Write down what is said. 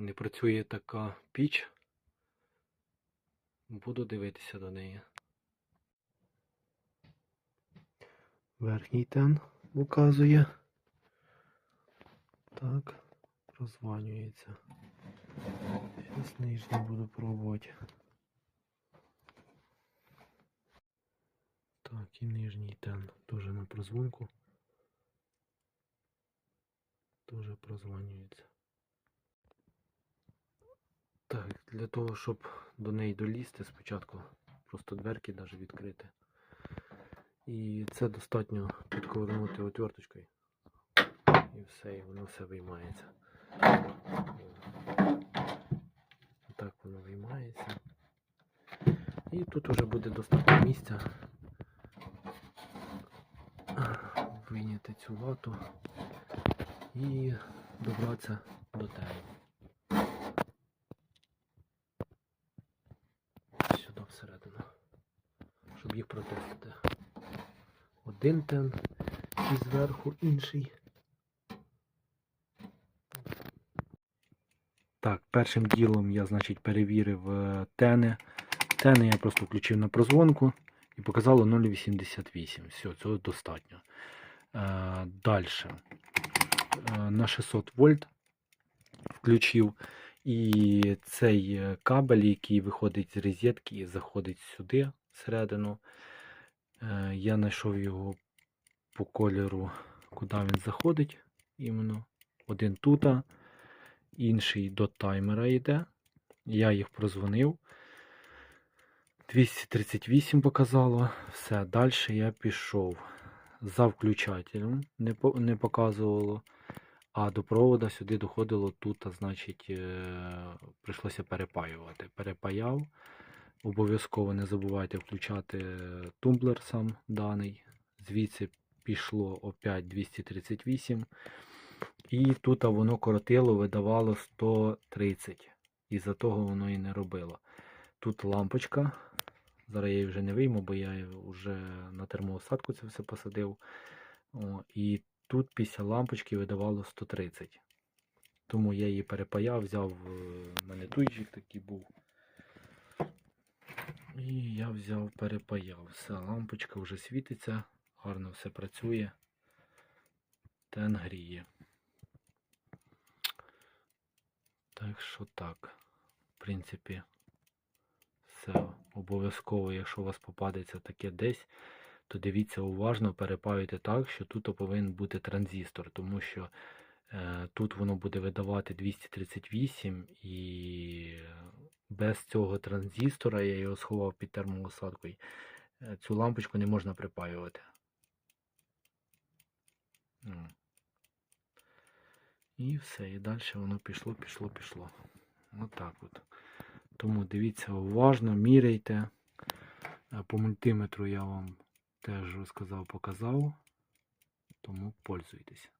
не працює така піч. Буду дивитися до неї. Верхній тен показує. Так, прозванюється. Зараз нижній буду пробувати. Так, і нижній тен теж на прозвонку. Теж прозванюється. Так, для того, щоб до неї долізти, спочатку просто дверки навіть відкрити. І це достатньо підковернути отверточкою. І все, і воно все виймається. Так воно виймається. І тут вже буде достатньо місця вийняти цю лату і добратися до тебе. Сюди всередину. Щоб їх протестити. Один тен і зверху інший. Так, першим ділом я, значить, перевірив е, тени. Тени я просто включив на прозвонку і показало 0,88. Все, цього достатньо. Е, Далі. Е, на 600 вольт включив. І цей кабель, який виходить з розетки і заходить сюди всередину. Е, Я знайшов його по кольору, куди він заходить. Іменно. Один тут, інший до таймера йде. Я їх прозвонив. 238 показало. Все, далі я пішов за включателем, не, не показувало. А до провода сюди доходило тут, значить, е, прийшлося перепаювати. Перепаяв. Обов'язково не забувайте включати тумблер сам даний. Звідси пішло опять 238. І тут воно коротило, видавало 130. І за того воно і не робило. Тут лампочка. Зараз я її вже не вийму, бо я вже на термоосадку це все посадив. О, і тут після лампочки видавало 130. Тому я її перепаяв, взяв, е, мене туйчик такий був. І я взяв, перепаяв. Все, лампочка вже світиться, гарно все працює. Тен гріє. Так що так. В принципі, все обов'язково, якщо у вас попадеться таке десь, то дивіться уважно, перепаюйте так, що тут повинен бути транзистор, тому що е, тут воно буде видавати 238 і без цього транзистора, я його сховав під термоусадкою, е, цю лампочку не можна припаювати. І все, і далі воно пішло, пішло, пішло. Отак от. Тому дивіться уважно, міряйте. Е, По мультиметру я вам теж розказав, показав. Тому пользуйтесь.